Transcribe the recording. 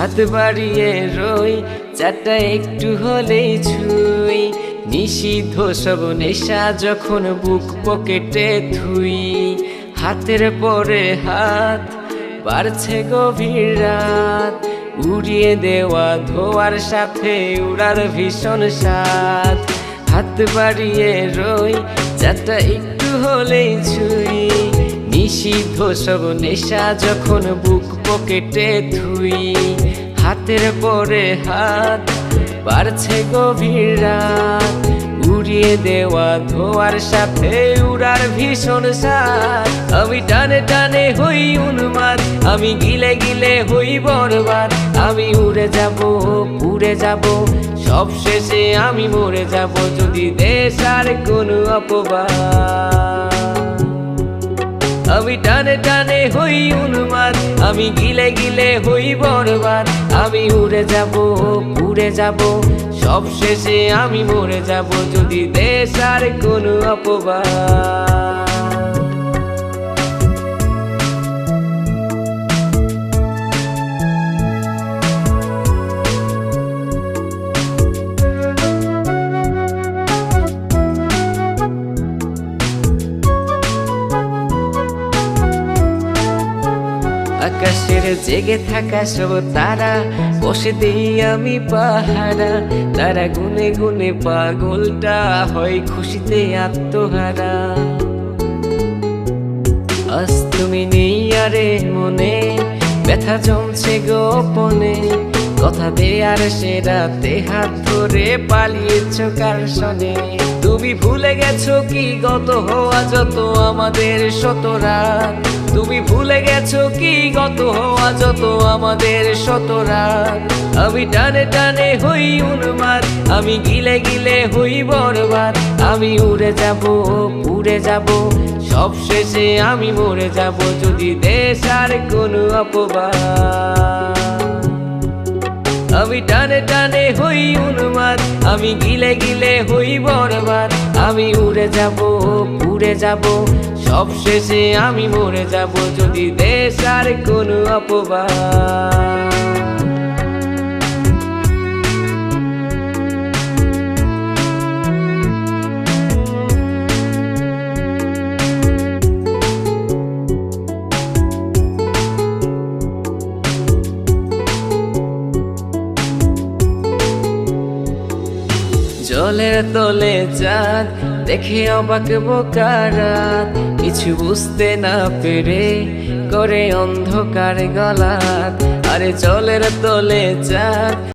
হাত বাড়িয়ে রই, চারটা একটু হলেই ছুই। নিষিদ্ধ সব নেশা যখন বুক পকেটে থুই হাতের পরে হাত বাড়ছে গভীর রাত। উড়িয়ে দেওয়া ধোয়ার সাথে উড়ার ভীষণ স্বাদ। হাত বাড়িয়ে রই, চারটা একটু হলেই ছুই। নিষিদ্ধ সব নেশা যখন বুক পকেটে থুই হাতের পরে হাত বাড়ছে গভীর রাত। উড়িয়ে দেওয়া ধোয়ার সাথে উড়ার ভীষণ সাত আমি টানে টানে হই উন্মাদ, আমি গিলে গিলে হই বরবাদ। আমি উড়ে যাব পুড়ে যাব সব শেষে আমি মরে যাব যদি দেশ আর কোনো অপবাদ। আমি টানে টানে হই উন্মাদ, আমি গিলে গিলে হই বরবাদ। আমি উড়ে যাব উড়ে যাব। সব শেষে আমি মরে যাব যদি দেশ আর কোনো অপবাদ। আকাশের জেগে থাকা সব তারা, বসে দেই আমি পাহারা। তারা গুনে গুনে পাগলটা হয় খুশিতে আত্মহারা। আজ তুমি নেই আরে মনে, ব্যথা জমছে গোপনে। কথা দে আর সে রাতে হাত ধরে পালিয়েছ কার সনে? তুমি ভুলে গেছো কি গত হওয়া যত আমাদের শতরা? তুমি ভুলে গেছো কি গত হওয়া যত আমাদের শতরা? আমি টানে টানে হই উন্মাদ, আমি গিলে গিলে হই বরবাদ। আমি উড়ে যাব, পুড়ে যাব, সব শেষে আমি মরে যাব। যদি দেশ আর কোনো অপবাদ। আমি টানে টানে হই উন্মাদ, আমি গিলে গিলে হই বরবাদ। আমি উড়ে যাব উড়ে যাব সব শেষে আমি মরে যাব। যদি দেশ আর কোনো অপবাদ। জলের তলে চাঁদ, দেখে অবাক বোকারাত কিছু বুঝতে না পেরে করে অন্ধকার গলাত। আরে জলের তলে চাঁদ